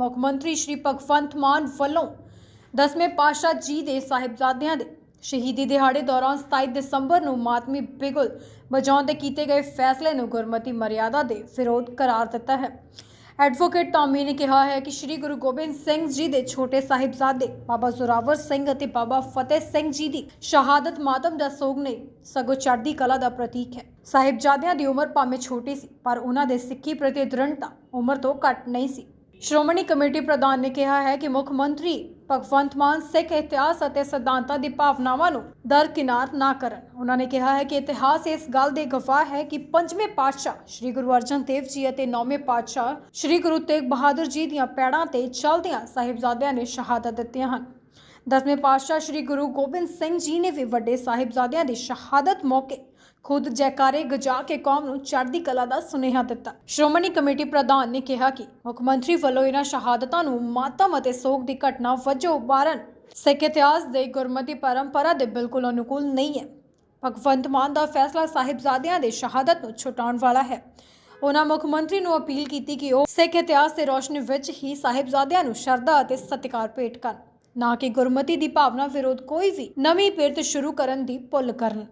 ਮੁੱਖ ਮੰਤਰੀ ਸ਼੍ਰੀ ਭਗਵੰਤ ਮਾਨ ਵੱਲੋਂ ਦਸਵੇਂ ਪਾਤਸ਼ਾਹ ਜੀ ਦੇ ਸਾਹਿਬਜ਼ਾਦਿਆਂ ਦੇ ਸ਼ਹੀਦੀ ਦਿਹਾੜੇ ਦੌਰਾਨ 27 ਦਸੰਬਰ ਨੂੰ ਮਾਤਮੀ ਬਿਗੁਲ ਵਜਾਉਣ ਦੇ ਕੀਤੇ ਗਏ ਫੈਸਲੇ ਨੂੰ ਗੁਰਮਤੀ ਮਰਿਆਦਾ ਦੇ ਵਿਰੋਧ ਕਰਾਰ ਦਿੱਤਾ ਹੈ। ਐਡਵੋਕੇਟ ਟਾਮੀ ਨੇ ਕਿਹਾ ਹੈ ਕਿ ਸ੍ਰੀ ਗੁਰੂ ਗੋਬਿੰਦ ਸਿੰਘ ਜੀ ਦੇ ਛੋਟੇ ਸਾਹਿਬਜ਼ਾਦੇ ਬਾਬਾ ਜ਼ੋਰਾਵਰ ਸਿੰਘ ਅਤੇ ਬਾਬਾ ਫਤਿਹ ਸਿੰਘ ਜੀ ਦੀ ਸ਼ਹਾਦਤ ਮਾਤਮ ਦਾ ਸੋਗ ਨਹੀਂ ਸਗੋਂ ਚੜ੍ਹਦੀ ਕਲਾ ਦਾ ਪ੍ਰਤੀਕ ਹੈ। ਸਾਹਿਬਜ਼ਾਦਿਆਂ ਦੀ ਉਮਰ ਭਾਵੇਂ ਛੋਟੀ ਸੀ, ਪਰ ਉਹਨਾਂ ਦੇ ਸਿੱਖੀ ਪ੍ਰਤੀ ਦ੍ਰਿੜਤਾ ਉਮਰ ਤੋਂ ਘੱਟ ਨਹੀਂ ਸੀ। ਸ਼੍ਰੋਮਣੀ ਕਮੇਟੀ ਪ੍ਰਧਾਨ ਨੇ ਕਿਹਾ ਹੈ ਕਿ ਮੁੱਖ ਮੰਤਰੀ ਭਗਵੰਤ ਮਾਨ ਸਿੱਖ ਇਤਿਹਾਸ ਅਤੇ ਸਿਧਾਂਤਾਂ ਦੀ ਭਾਵਨਾਵਾਂ ਨੂੰ ਦਰਕਿਨਾਰ ਨਾ ਕਰਨ। ਉਹਨਾਂ ਨੇ ਕਿਹਾ ਹੈ ਕਿ ਇਤਿਹਾਸ ਇਸ ਗੱਲ ਦੇ ਗਵਾਹ ਹੈ ਕਿ ਪੰਜਵੇਂ ਪਾਤਸ਼ਾਹ ਸ੍ਰੀ ਗੁਰੂ ਅਰਜਨ ਦੇਵ ਜੀ ਅਤੇ ਨੌਵੇਂ ਪਾਤਸ਼ਾਹ ਸ੍ਰੀ ਗੁਰੂ ਤੇਗ ਬਹਾਦਰ ਜੀ ਦੀਆਂ ਪੈੜਾਂ ਤੇ ਚੱਲਦਿਆਂ ਸਾਹਿਬਜ਼ਾਦਿਆਂ ਨੇ ਸ਼ਹਾਦਤ ਦਿੱਤੀਆਂ ਹਨ। ਦਸਵੇਂ ਪਾਤਸ਼ਾਹ ਸ੍ਰੀ ਗੁਰੂ ਗੋਬਿੰਦ ਸਿੰਘ ਜੀ ਨੇ ਵੀ ਵੱਡੇ ਸਾਹਿਬਜ਼ਾਦਿਆਂ ਦੀ ਸ਼ਹਾਦਤ ਮੌਕੇ ਖੁਦ ਜੈਕਾਰੇ ਗਜਾ ਕੇ ਕੌਮ ਨੂੰ ਚੜ੍ਹਦੀ ਕਲਾ ਦਾ ਸੁਨੇਹਾ ਦਿੱਤਾ। ਸ਼੍ਰੋਮਣੀ ਕਮੇਟੀ ਪ੍ਰਧਾਨ ਨੇ ਕਿਹਾ ਕਿ ਮੁੱਖ ਮੰਤਰੀ ਵੱਲੋਂ ਇਹਨਾਂ ਸ਼ਹਾਦਤਾਂ ਨੂੰ ਮਾਤਮ ਅਤੇ ਸੋਗ ਦੀ ਘਟਨਾ ਵਜੋਂ ਉਭਾਰਨ ਸਿੱਖ ਇਤਿਹਾਸ ਦੇ ਗੁਰਮਤੀ ਪਰੰਪਰਾ ਦੇ ਬਿਲਕੁਲ ਅਨੁਕੂਲ ਨਹੀਂ ਹੈ। ਭਗਵੰਤ ਮਾਨ ਦਾ ਫੈਸਲਾ ਸਾਹਿਬਜ਼ਾਦਿਆਂ ਦੇ ਸ਼ਹਾਦਤ ਨੂੰ ਛੁਟਾਉਣ ਵਾਲਾ ਹੈ। ਉਹਨਾਂ ਮੁੱਖ ਮੰਤਰੀ ਨੂੰ ਅਪੀਲ ਕੀਤੀ ਕਿ ਉਹ ਸਿੱਖ ਇਤਿਹਾਸ ਦੇ ਰੋਸ਼ਨੀ ਵਿੱਚ ਹੀ ਸਾਹਿਬਜ਼ਾਦਿਆਂ ਨੂੰ ਸ਼ਰਧਾ ਅਤੇ ਸਤਿਕਾਰ ਭੇਟ ਕਰਨ। ਨਾ ਕਿ ਗੁਰਮਤੀ ਦੀ ਭਾਵਨਾ ਵਿਰੋਧ ਕੋਈ ਵੀ ਨਵੀਂ ਪਿਰਤ ਸ਼ੁਰੂ ਕਰਨ ਦੀ ਭੁੱਲ ਕਰਨ।